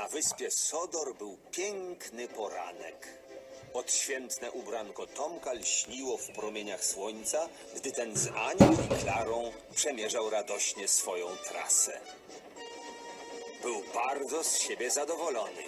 Na wyspie Sodor był piękny poranek. Odświętne ubranko Tomka lśniło w promieniach słońca, gdy ten z Anią i Klarą przemierzał radośnie swoją trasę. Był bardzo z siebie zadowolony.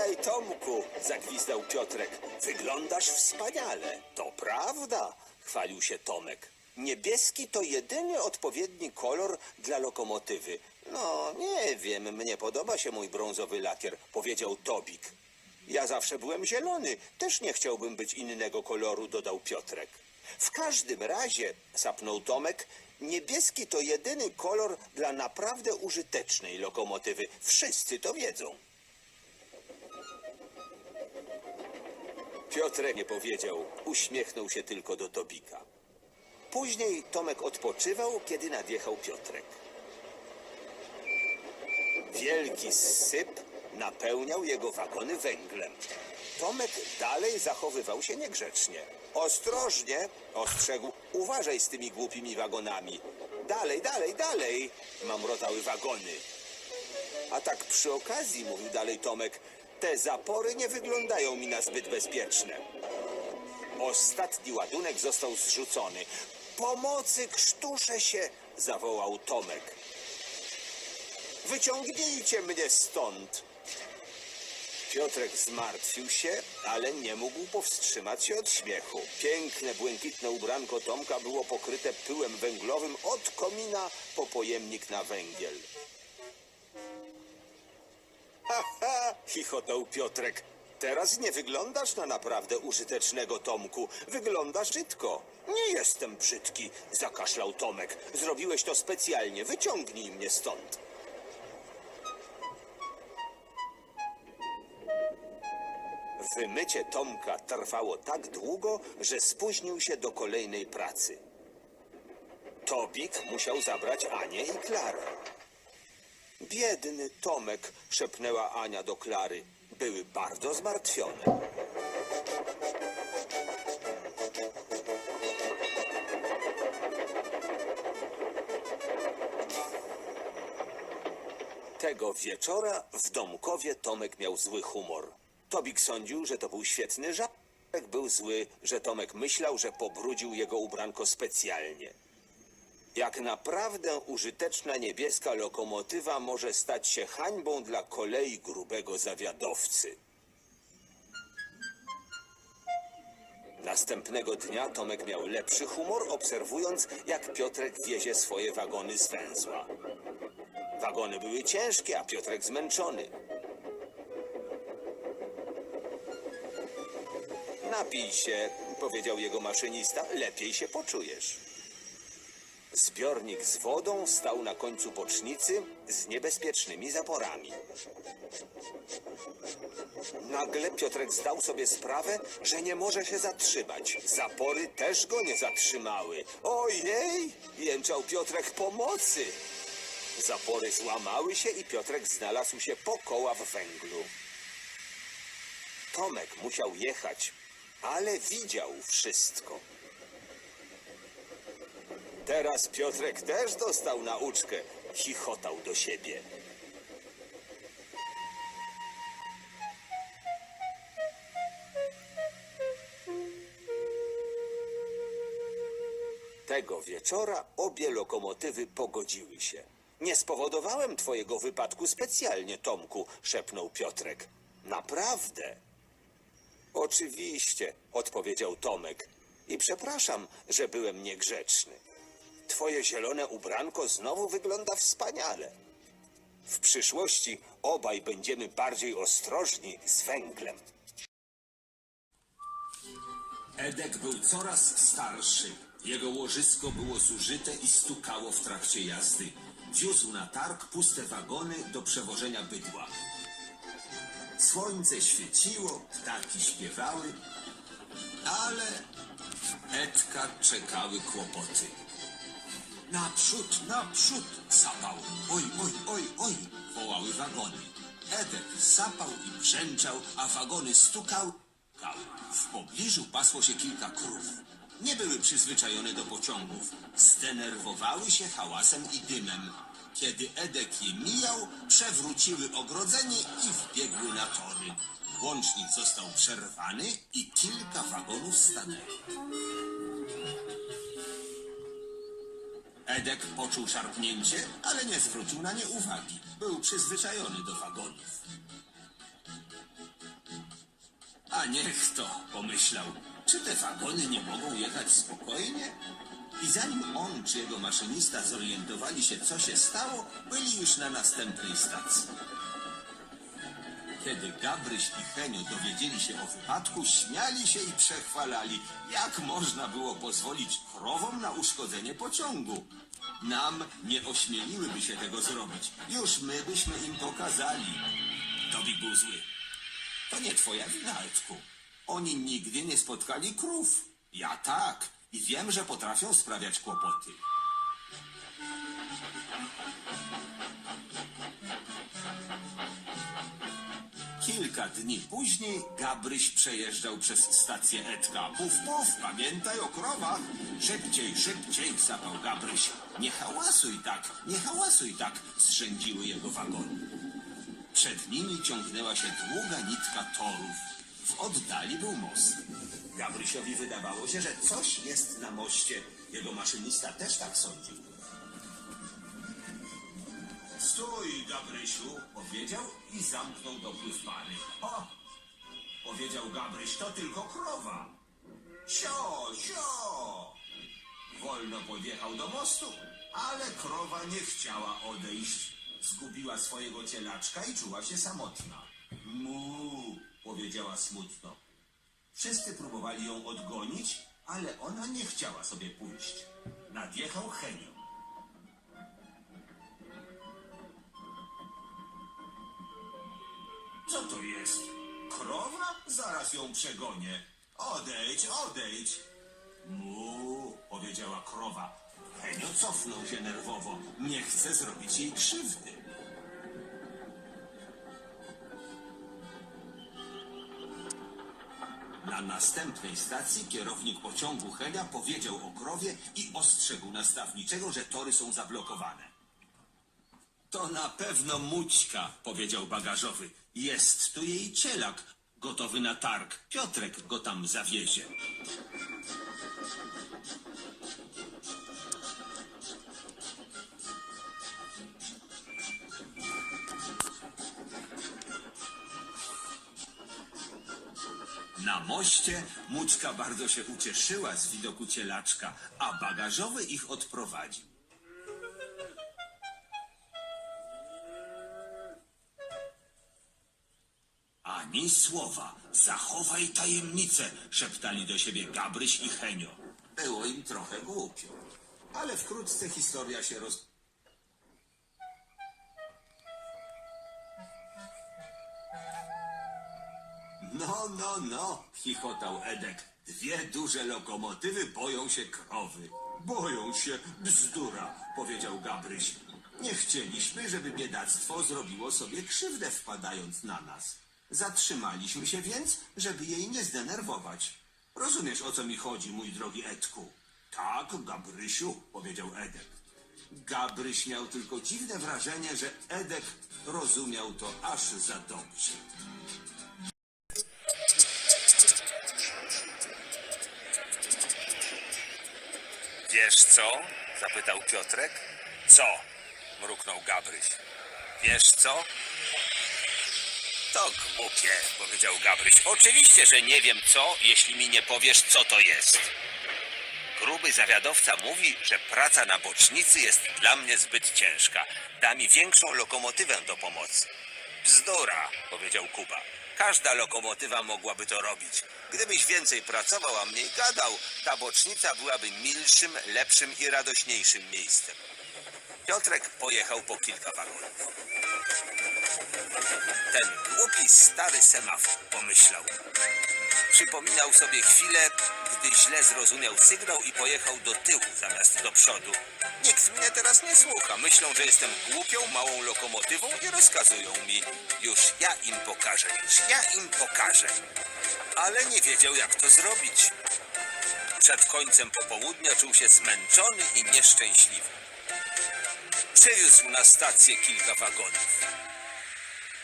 Witaj, Tomku, zagwizdał Piotrek. Wyglądasz wspaniale. To prawda, chwalił się Tomek. Niebieski to jedyny odpowiedni kolor dla lokomotywy. No, nie wiem, mnie podoba się mój brązowy lakier, powiedział Tobik. Ja zawsze byłem zielony, też nie chciałbym być innego koloru, dodał Piotrek. W każdym razie, sapnął Tomek, niebieski to jedyny kolor dla naprawdę użytecznej lokomotywy. Wszyscy to wiedzą. Piotrek nie powiedział, uśmiechnął się tylko do Tobika. Później Tomek odpoczywał, kiedy nadjechał Piotrek. Wielki syp napełniał jego wagony węglem. Tomek dalej zachowywał się niegrzecznie. Ostrożnie, ostrzegł, uważaj z tymi głupimi wagonami. Dalej, dalej, dalej, mamrotały wagony. A tak przy okazji, mówił dalej Tomek, te zapory nie wyglądają mi na zbyt bezpieczne. Ostatni ładunek został zrzucony. Pomocy, krztuszę się, zawołał Tomek. Wyciągnijcie mnie stąd. Piotrek zmartwił się, ale nie mógł powstrzymać się od śmiechu. Piękne, błękitne ubranko Tomka było pokryte pyłem węglowym od komina po pojemnik na węgiel. Ha, ha, chichotał Piotrek. Teraz nie wyglądasz na naprawdę użytecznego Tomku. Wyglądasz brzydko. Nie jestem brzydki, zakaszlał Tomek. Zrobiłeś to specjalnie. Wyciągnij mnie stąd. Wymycie Tomka trwało tak długo, że spóźnił się do kolejnej pracy. Tobik musiał zabrać Anię i Klarę. Biedny Tomek, szepnęła Ania do Klary. Były bardzo zmartwione. Tego wieczora w domkowie Tomek miał zły humor. Tobik sądził, że to był świetny żart. Był zły, że Tomek myślał, że pobrudził jego ubranko specjalnie. Jak naprawdę użyteczna niebieska lokomotywa może stać się hańbą dla kolei grubego zawiadowcy. Następnego dnia Tomek miał lepszy humor, obserwując, jak Piotrek wiezie swoje wagony z węzła. Wagony były ciężkie, a Piotrek zmęczony. Napij się, powiedział jego maszynista, lepiej się poczujesz. Zbiornik z wodą stał na końcu bocznicy z niebezpiecznymi zaporami. Nagle Piotrek zdał sobie sprawę, że nie może się zatrzymać. Zapory też go nie zatrzymały. Ojej! jęczał Piotrek pomocy. Zapory złamały się i Piotrek znalazł się po koła w węglu. Tomek musiał jechać, ale widział wszystko. Teraz Piotrek też dostał nauczkę. Chichotał do siebie. Tego wieczora obie lokomotywy pogodziły się. Nie spowodowałem twojego wypadku specjalnie, Tomku, szepnął Piotrek. Naprawdę. Oczywiście, odpowiedział Tomek. I przepraszam, że byłem niegrzeczny. Twoje zielone ubranko znowu wygląda wspaniale. W przyszłości obaj będziemy bardziej ostrożni z węglem. Edek był coraz starszy. Jego łożysko było zużyte i stukało w trakcie jazdy. Wiózł na targ puste wagony do przewożenia bydła. Słońce świeciło, ptaki śpiewały, ale Edka czekały kłopoty. Naprzód, naprzód, sapał. Oj, oj, oj, oj, wołały wagony. Edek sapał i brzęczał, a wagony stukał. Kał. W pobliżu pasło się kilka krów. Nie były przyzwyczajone do pociągów. Zdenerwowały się hałasem i dymem. Kiedy Edek je mijał, przewróciły ogrodzenie i wbiegły na tory. Łącznik został przerwany i kilka wagonów stanęło. Edek poczuł szarpnięcie, ale nie zwrócił na nie uwagi. Był przyzwyczajony do wagonów. A niech to, pomyślał. Czy te wagony nie mogą jechać spokojnie? I zanim on czy jego maszynista zorientowali się, co się stało, byli już na następnej stacji. Kiedy Gabryś i Henio dowiedzieli się o wypadku, śmiali się i przechwalali, jak można było pozwolić krowom na uszkodzenie pociągu. Nam nie ośmieliłyby się tego zrobić. Już my byśmy im pokazali. Tobik był zły. To nie twoja wina, Edku. Oni nigdy nie spotkali krów. Ja tak. I wiem, że potrafią sprawiać kłopoty. Kilka dni później Gabryś przejeżdżał przez stację Edka. Puf, puf, pamiętaj o krowach. Szybciej, szybciej, sapał Gabryś. Nie hałasuj tak, nie hałasuj tak, zrzędziły jego wagony. Przed nimi ciągnęła się długa nitka torów. W oddali był most. Gabrysiowi wydawało się, że coś jest na moście. Jego maszynista też tak sądził. Stój, Gabrysiu, powiedział i zamknął do pary. O! Powiedział Gabryś, to tylko krowa. Sio, sio! Wolno podjechał do mostu, ale krowa nie chciała odejść. Zgubiła swojego cielaczka i czuła się samotna. Mu, powiedziała smutno. Wszyscy próbowali ją odgonić, ale ona nie chciała sobie pójść. Nadjechał Henio. Co to jest? Krowa? Zaraz ją przegonię. Odejdź, odejdź. Mu, powiedziała krowa. Henio cofnął się nerwowo. Nie chce zrobić jej krzywdy. Na następnej stacji kierownik pociągu Henia powiedział o krowie i ostrzegł nastawniczego, że tory są zablokowane. To na pewno Mućka, powiedział bagażowy. Jest tu jej cielak, gotowy na targ. Piotrek go tam zawiezie. Na moście Mućka bardzo się ucieszyła z widoku cielaczka, a bagażowy ich odprowadził. Ani słowa. Zachowaj tajemnicę, szeptali do siebie Gabryś i Henio. Było im trochę głupio. Ale wkrótce historia się roz... No, no, no, chichotał Edek. Dwie duże lokomotywy boją się krowy. Boją się bzdura, powiedział Gabryś. Nie chcieliśmy, żeby biedactwo zrobiło sobie krzywdę wpadając na nas. Zatrzymaliśmy się więc, żeby jej nie zdenerwować. Rozumiesz, o co mi chodzi, mój drogi Edku? Tak, Gabrysiu, powiedział Edek. Gabryś miał tylko dziwne wrażenie, że Edek rozumiał to aż za dobrze. Wiesz co? zapytał Piotrek. Co? mruknął Gabryś. Wiesz co? To głupie, powiedział Gabryś. Oczywiście, że nie wiem co, jeśli mi nie powiesz, co to jest. Gruby zawiadowca mówi, że praca na bocznicy jest dla mnie zbyt ciężka. Da mi większą lokomotywę do pomocy. Bzdura, powiedział Kuba. Każda lokomotywa mogłaby to robić. Gdybyś więcej pracował, a mniej gadał, ta bocznica byłaby milszym, lepszym i radośniejszym miejscem. Piotrek pojechał po kilka wagonów. Ten głupi stary semafor, pomyślał. Przypominał sobie chwilę, gdy źle zrozumiał sygnał i pojechał do tyłu zamiast do przodu. Nikt mnie teraz nie słucha. Myślą, że jestem głupią, małą lokomotywą i rozkazują mi. Już ja im pokażę, już ja im pokażę. ale nie wiedział jak to zrobić. Przed końcem popołudnia czuł się zmęczony i nieszczęśliwy. Przywiózł na stację kilka wagonów.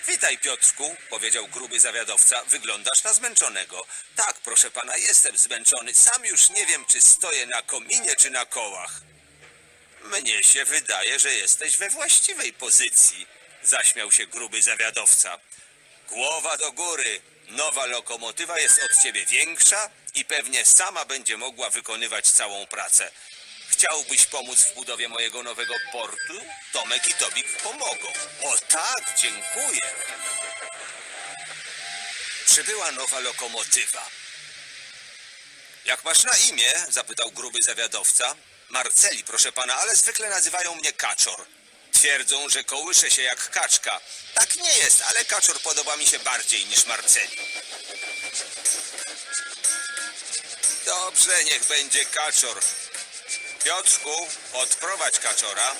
Witaj, Piotrku, powiedział gruby zawiadowca. Wyglądasz na zmęczonego. Tak, proszę pana, jestem zmęczony. Sam już nie wiem, czy stoję na kominie, czy na kołach. Mnie się wydaje, że jesteś we właściwej pozycji, zaśmiał się gruby zawiadowca. Głowa do góry. Nowa lokomotywa jest od ciebie większa i pewnie sama będzie mogła wykonywać całą pracę. Chciałbyś pomóc w budowie mojego nowego portu? Tomek i Tobik pomogą. O tak, dziękuję. Przybyła nowa lokomotywa. Jak masz na imię? zapytał gruby zawiadowca. Marceli, proszę pana, ale zwykle nazywają mnie Kaczor. Twierdzą, że kołyszę się jak kaczka. Tak nie jest, ale Kaczor podoba mi się bardziej niż Marceli. Dobrze, niech będzie Kaczor. Piotrku, odprowadź Kaczora.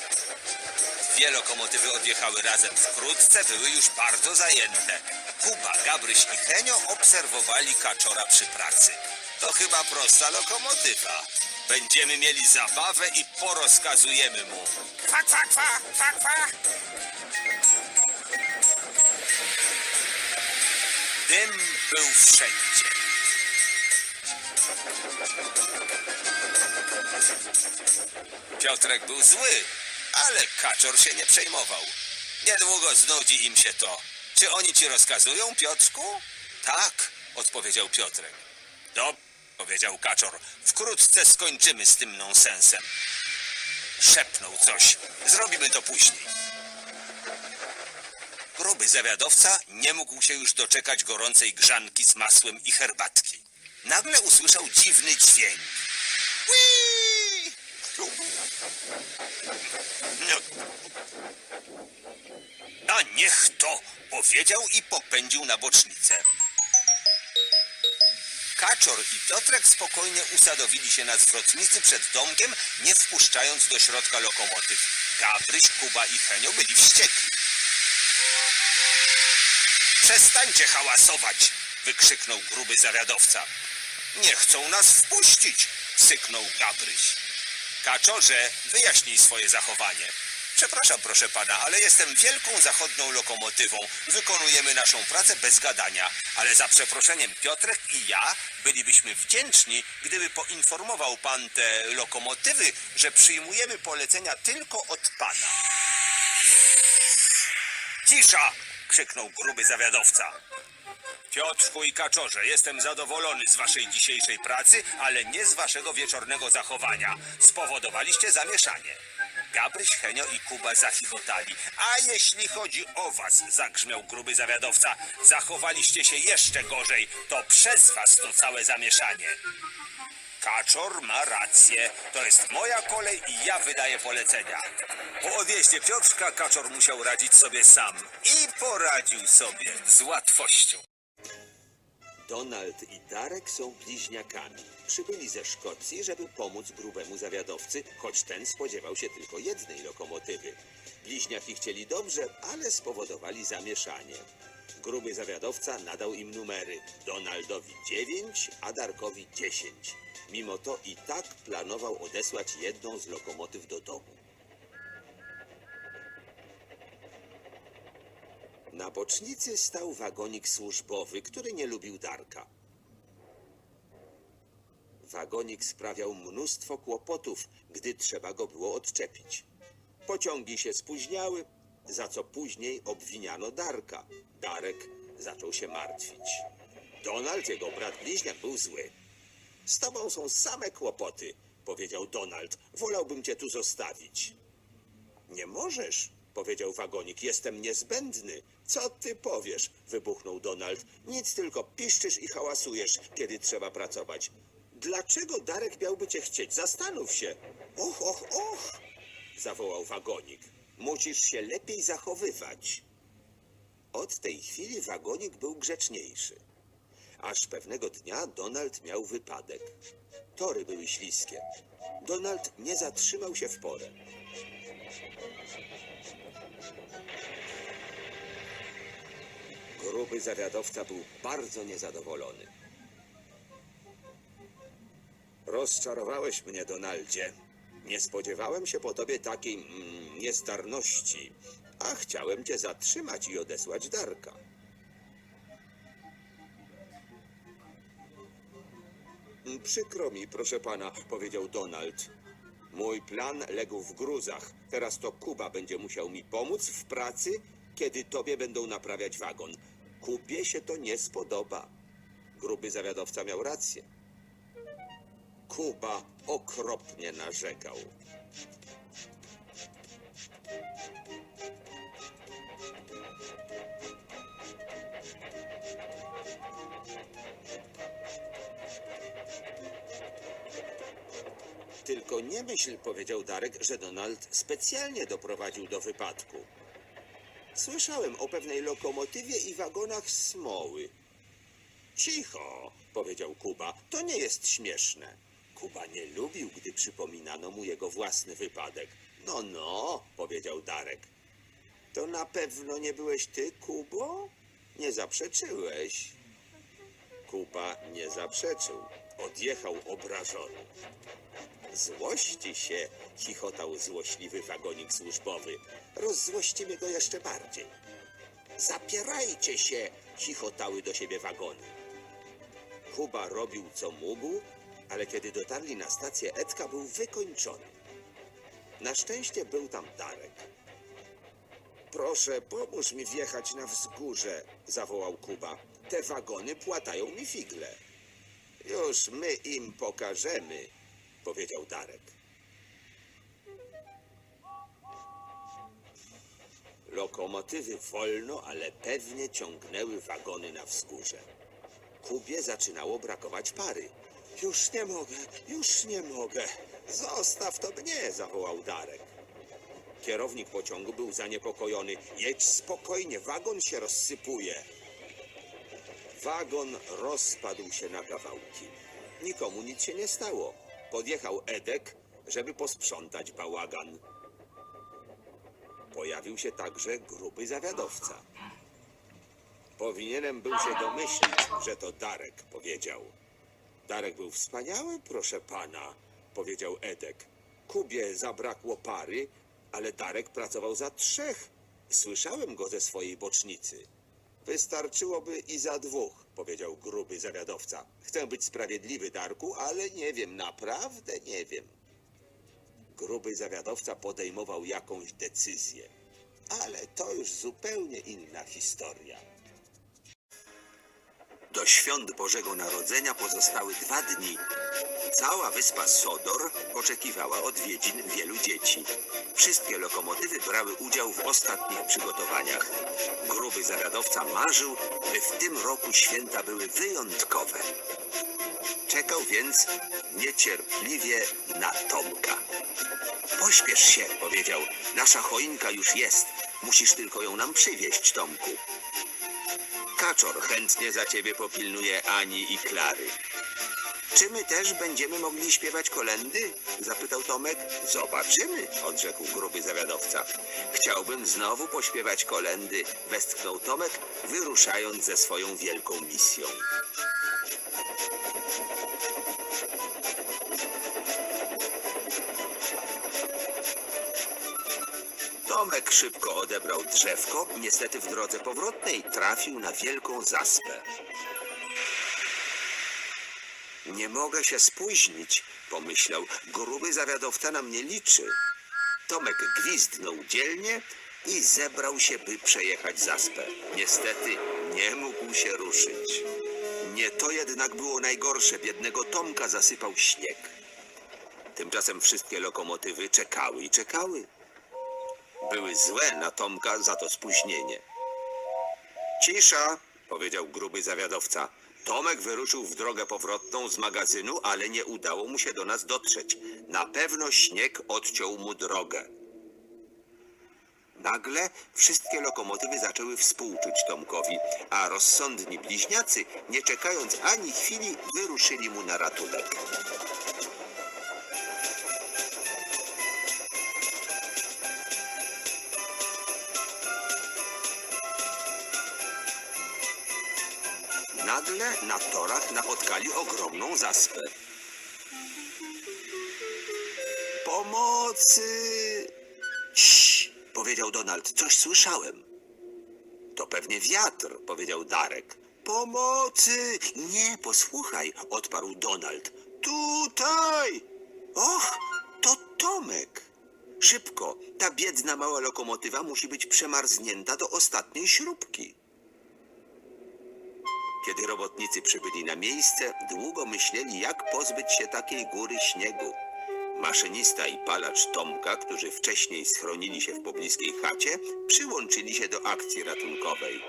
Dwie lokomotywy odjechały razem wkrótce, były już bardzo zajęte. Kuba, Gabryś i Henio obserwowali Kaczora przy pracy. To chyba prosta lokomotywa. Będziemy mieli zabawę i porozkazujemy mu. Kwa, kwa, kwa, kwa, kwa. Dym był wszędzie. Piotrek był zły, ale Kaczor się nie przejmował. Niedługo znudzi im się to. Czy oni ci rozkazują, Piotrku? Tak, odpowiedział Piotrek. Dob, powiedział Kaczor. Wkrótce skończymy z tym nonsensem. Szepnął coś. Zrobimy to później. Gruby zawiadowca nie mógł się już doczekać gorącej grzanki z masłem i herbatki. Nagle usłyszał dziwny dźwięk. Whee! No. A niech to! Powiedział i popędził na bocznicę. Kaczor i Piotrek spokojnie usadowili się na zwrotnicy przed domkiem, nie wpuszczając do środka lokomotyw. Gabryś, Kuba i Henio byli wściekli. Przestańcie hałasować! wykrzyknął gruby zawiadowca. Nie chcą nas wpuścić! syknął Gabryś. Kaczorze, wyjaśnij swoje zachowanie. Przepraszam, proszę pana, ale jestem wielką zachodnią lokomotywą. Wykonujemy naszą pracę bez gadania, ale za przeproszeniem Piotrek i ja bylibyśmy wdzięczni, gdyby poinformował pan te lokomotywy, że przyjmujemy polecenia tylko od pana. Cisza! krzyknął gruby zawiadowca. Piotrku i Kaczorze, jestem zadowolony z waszej dzisiejszej pracy, ale nie z waszego wieczornego zachowania. Spowodowaliście zamieszanie. Gabryś, Henio i Kuba zachichotali. A jeśli chodzi o was, zagrzmiał gruby zawiadowca, zachowaliście się jeszcze gorzej. To przez was to całe zamieszanie. Kaczor ma rację. To jest moja kolej i ja wydaję polecenia. Po odjeździe Piotrka Kaczor musiał radzić sobie sam. I poradził sobie z łatwością. Donald i Darek są bliźniakami. Przybyli ze Szkocji, żeby pomóc grubemu zawiadowcy, choć ten spodziewał się tylko jednej lokomotywy. Bliźniaki chcieli dobrze, ale spowodowali zamieszanie. Gruby zawiadowca nadał im numery. Donaldowi 9, a Darkowi 10. Mimo to i tak planował odesłać jedną z lokomotyw do domu. Na bocznicy stał wagonik służbowy, który nie lubił Darka. Wagonik sprawiał mnóstwo kłopotów, gdy trzeba go było odczepić. Pociągi się spóźniały, za co później obwiniano Darka. Darek zaczął się martwić. Donald, jego brat bliźniak, był zły. Z tobą są same kłopoty, powiedział Donald. Wolałbym cię tu zostawić. Nie możesz, powiedział wagonik. Jestem niezbędny. Co ty powiesz? wybuchnął Donald. Nic tylko piszczysz i hałasujesz, kiedy trzeba pracować. Dlaczego Darek miałby cię chcieć? Zastanów się. Och, och, och! zawołał wagonik. Musisz się lepiej zachowywać. Od tej chwili wagonik był grzeczniejszy. Aż pewnego dnia Donald miał wypadek. Tory były śliskie. Donald nie zatrzymał się w porę. Gruby zawiadowca był bardzo niezadowolony. Rozczarowałeś mnie, Donaldzie. Nie spodziewałem się po tobie takiej mm, niezdarności, a chciałem cię zatrzymać i odesłać Darka. Przykro mi, proszę pana, powiedział Donald. Mój plan legł w gruzach. Teraz to Kuba będzie musiał mi pomóc w pracy, kiedy tobie będą naprawiać wagon. Kubie się to nie spodoba. Gruby zawiadowca miał rację. Kuba okropnie narzekał. Tylko nie myśl, powiedział Darek, że Donald specjalnie doprowadził do wypadku. Słyszałem o pewnej lokomotywie i wagonach smoły. Cicho, powiedział Kuba. To nie jest śmieszne. Kuba nie lubił, gdy przypominano mu jego własny wypadek. No, no, powiedział Darek. To na pewno nie byłeś ty, Kubo? Nie zaprzeczyłeś. Kuba nie zaprzeczył. Odjechał obrażony. Złości się, chichotał złośliwy wagonik służbowy. Rozzłościmy go jeszcze bardziej. Zapierajcie się, chichotały do siebie wagony. Kuba robił co mógł, ale kiedy dotarli na stację, Edka był wykończony. Na szczęście był tam Darek. Proszę, pomóż mi wjechać na wzgórze, zawołał Kuba. Te wagony płatają mi figle. Już my im pokażemy, powiedział Darek. Lokomotywy wolno, ale pewnie ciągnęły wagony na wzgórze. Kubie zaczynało brakować pary. Już nie mogę, już nie mogę. Zostaw to mnie, zawołał Darek. Kierownik pociągu był zaniepokojony. Jedź spokojnie, wagon się rozsypuje. Wagon rozpadł się na kawałki. Nikomu nic się nie stało. Podjechał Edek, żeby posprzątać bałagan. Pojawił się także gruby zawiadowca. Powinienem był się domyślić, że to Darek, powiedział. Darek był wspaniały, proszę pana, powiedział Edek. Kubie zabrakło pary, ale Darek pracował za trzech. Słyszałem go ze swojej bocznicy. Wystarczyłoby i za dwóch, powiedział gruby zawiadowca. Chcę być sprawiedliwy, Darku, ale nie wiem, naprawdę nie wiem. Gruby zawiadowca podejmował jakąś decyzję. Ale to już zupełnie inna historia. Do świąt Bożego Narodzenia pozostały dwa dni. Cała wyspa Sodor oczekiwała odwiedzin wielu dzieci. Wszystkie lokomotywy brały udział w ostatnich przygotowaniach. Gruby zawiadowca marzył, by w tym roku święta były wyjątkowe. Czekał więc niecierpliwie na Tomka. Pośpiesz się, powiedział. Nasza choinka już jest. Musisz tylko ją nam przywieźć, Tomku. Kaczor chętnie za ciebie popilnuje Ani i Klary. Czy my też będziemy mogli śpiewać kolendy? Zapytał Tomek. Zobaczymy, odrzekł gruby zawiadowca. Chciałbym znowu pośpiewać kolendy, westchnął Tomek, wyruszając ze swoją wielką misją. Tomek szybko odebrał drzewko, niestety w drodze powrotnej trafił na wielką zaspę. Nie mogę się spóźnić, pomyślał. Gruby zawiadowca na mnie liczy. Tomek gwizdnął dzielnie i zebrał się, by przejechać zaspę. Niestety nie mógł się ruszyć. Nie to jednak było najgorsze. Biednego Tomka zasypał śnieg. Tymczasem wszystkie lokomotywy czekały i czekały. Były złe na Tomka za to spóźnienie. Cisza, powiedział gruby zawiadowca. Tomek wyruszył w drogę powrotną z magazynu, ale nie udało mu się do nas dotrzeć. Na pewno śnieg odciął mu drogę. Nagle wszystkie lokomotywy zaczęły współczuć Tomkowi, a rozsądni bliźniacy, nie czekając ani chwili, wyruszyli mu na ratunek. Na torach napotkali ogromną zaspę. Pomocy! Cii, powiedział Donald, coś słyszałem. To pewnie wiatr, powiedział Darek. Pomocy! Nie, posłuchaj, odparł Donald. Tutaj! Och, to Tomek! Szybko, ta biedna mała lokomotywa musi być przemarznięta do ostatniej śrubki. Kiedy robotnicy przybyli na miejsce, długo myśleli, jak pozbyć się takiej góry śniegu. Maszynista i palacz Tomka, którzy wcześniej schronili się w pobliskiej chacie, przyłączyli się do akcji ratunkowej.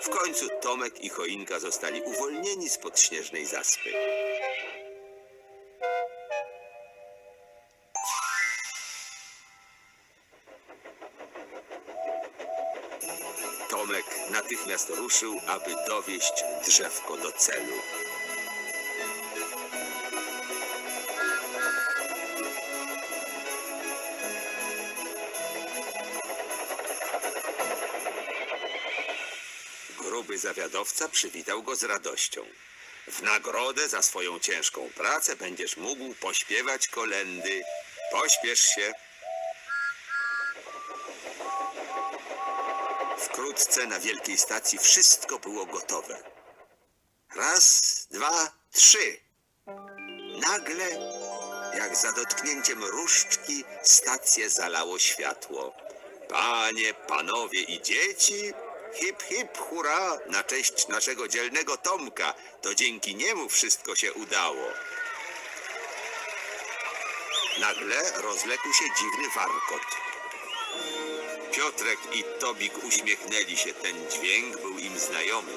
W końcu Tomek i Choinka zostali uwolnieni spod śnieżnej zaspy. Natychmiast ruszył, aby dowieść drzewko do celu. Gruby zawiadowca przywitał go z radością. W nagrodę za swoją ciężką pracę będziesz mógł pośpiewać kolendy. Pośpiesz się. Wkrótce na wielkiej stacji wszystko było gotowe. Raz, dwa, trzy. Nagle, jak za dotknięciem różdżki, stację zalało światło. Panie, panowie i dzieci, hip hip hurra na cześć naszego dzielnego Tomka. To dzięki niemu wszystko się udało. Nagle rozległ się dziwny warkot. Piotrek i Tobik uśmiechnęli się. Ten dźwięk był im znajomy.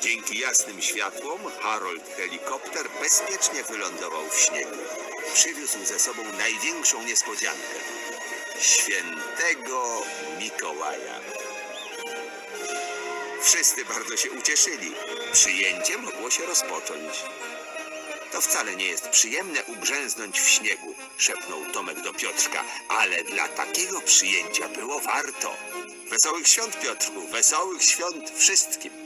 Dzięki jasnym światłom Harold helikopter bezpiecznie wylądował w śniegu. Przywiózł ze sobą największą niespodziankę. Świętego Mikołaja. Wszyscy bardzo się ucieszyli. Przyjęcie mogło się rozpocząć. To wcale nie jest przyjemne ugrzęznąć w śniegu, szepnął Tomek do Piotrka, ale dla takiego przyjęcia było warto. Wesołych świąt, Piotrku, wesołych świąt wszystkim.